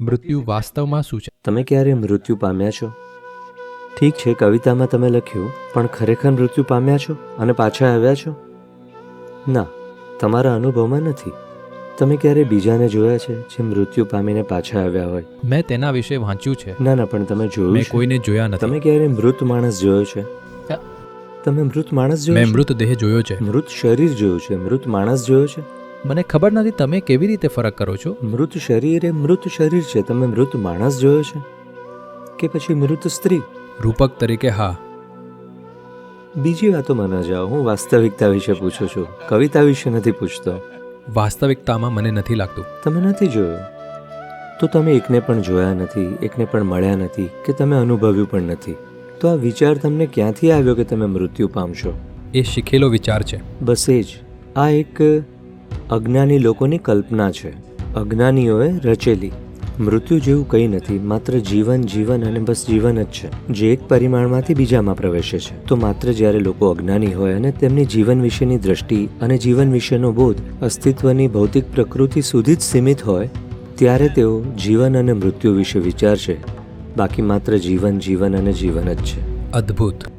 મૃત્યુ વાસ્તવમાં શું છે? તમે ક્યારે મૃત્યુ પામ્યા છો? ઠીક છે કવિતામાં તમે લખ્યું પણ ખરેખર મૃત્યુ પામ્યા છો અને પાછા આવ્યા છો? ના તમારા અનુભવમાં નથી. તમે ક્યારે બીજાને જોયા છે જે મૃત્યુ પામીને પાછા આવ્યા હોય? મેં તેના વિશે વાંચ્યું છે. ના ના પણ તમે જોયું મેં કોઈને જોયા નથી. તમે ક્યારે મૃત માણસ જોયો છે? તમે મૃત માણસ જોયો છે? મૃતદેહ જોયો છે. મૃત શરીર જોયું છે? મૃત માણસ જોયો છે? મને ખબર નથી તમે કેવી રીતે ફરક કરો છો. મૃત શરીર એ મૃત શરીર છે. તમે મૃત માણસ જોયો છે? કે પછી મૃત સ્ત્રી? રૂપક તરીકે હા. બીજી વાતોમાં ન જાઓ. હું વાસ્તવિકતા વિશે પૂછું છું. કવિતા વિશે નથી પૂછતો. વાસ્તવિકતામાં મને નથી લાગતું. તમે નથી જોયો? તો તમે એકને પણ જોયા નથી એકને પણ મળ્યા નથી કે તમે અનુભવ્યું પણ નથી. તો આ વિચાર તમને ક્યાંથી આવ્યો કે તમે મૃત્યુ પામશો? એ શીખેલો વિચાર છે. બસ એ જ. આ એક અજ્ઞાની લોકોની કલ્પના છે. અજ્ઞાનીઓએ રચેલી. મૃત્યુ જેવું કંઈ નથી, માત્ર જીવન જીવન અને બસ જીવન જ છે, જે એક પરિમાણમાંથી બીજામાં પ્રવેશે છે. તો માત્ર જ્યારે લોકો અજ્ઞાની હોય અને તેમની જીવન વિશેની દ્રષ્ટિ અને જીવન વિશેનો બોધ અસ્તિત્વની ભૌતિક પ્રકૃતિ સુધી જ સીમિત હોય, ત્યારે તેઓ જીવન અને મૃત્યુ વિશે વિચારશે. બાકી માત્ર જીવન જીવન અને જીવન જ છે. અદ્ભુત.